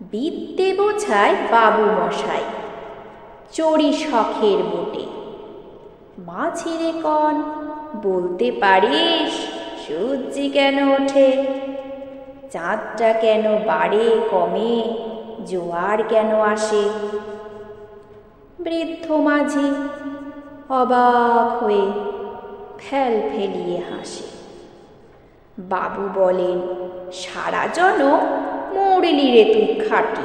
বিদ্যে বোঝায় বাবু মশাই চড়ি শখের বোটে। মাঝিরে কন, বলতে পারিস, সূর্যি কেন ওঠে? চাঁদটা কেন বাড়ে, কমে, জোয়ার কেন আসে? বৃদ্ধ মাঝি অবাক হয়ে ফেল ফেলিয়ে হাসে। বাবু বলেন সারা জন মরলি রে তুই খাটি।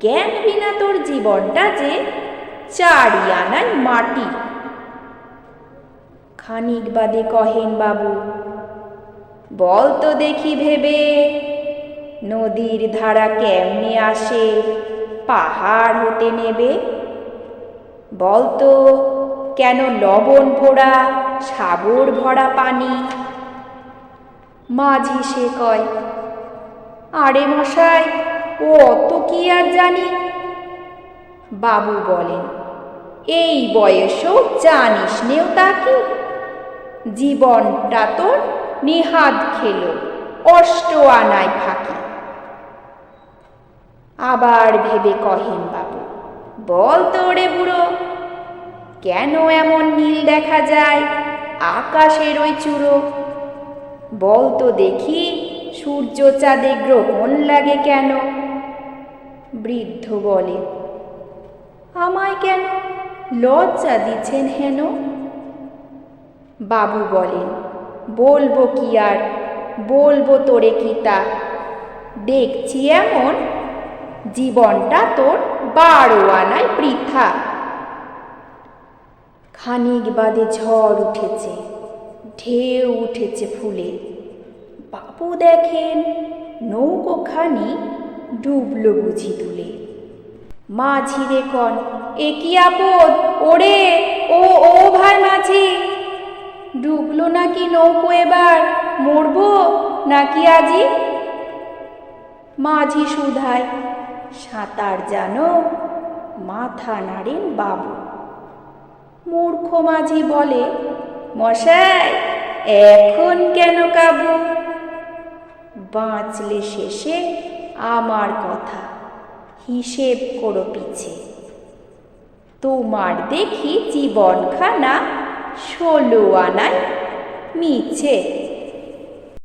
জ্ঞান বিনা তোর জীবনটা যে চারি আনায় মাটি। খানিক বাদে কহেন বাবু, বল তো দেখি ভেবে, নদীর ধারা কেমনে আসে, পাহাড় হতে নেবে? বল তো কেন লবণ পোড়া সাগর ভরা পানি? মাঝি সে কয় আরে মশাই, ও অত কি আর জানি? বাবু বলেন, এই বয়সেও জানিস নেও তাকে জীবনটা তোর নিহাত খেল অষ্ট আনায় ফাঁকি। আবার ভেবে কহেন বাবু, বল তো রে বুড়ো, কেন এমন নীল দেখা যায়, আকাশের ওই চূড়ো? বল তো দেখি সূর্য চাঁদে গ্রহণ লাগে কেন? বৃদ্ধ বলে, আমায় কেন? লজ্জা দিচ্ছেন হেন? বাবু বলেন বলব কি আর? বলব তোরে কি তা? দেখছি এমন, জীবনটা তোর বারো আনায় বৃথা খানিক বাদে ঝড় উঠেছে, ঢেউ উঠেছে ফুলে। বাবু দেখেন নৌকোখানি ডুবলো বুঝি তুলে। মাঝি কন, এ কি আপদ? ওরে, ও ও ভাই মাঝি! ডুবলো নাকি নৌকো এবার? মরবো নাকি আজি? মাঝি সুধায়, সাঁতার জানো, মাথা নাড়েন বাবু। মূর্খ মাঝি বলে, মশাই, এখন কেন কাবু? বাঁচলে শেষে আমার কথা। হিসেব করো পিছে। তোমার দেখি জীবনখানা ষোলো আনায় মিছে।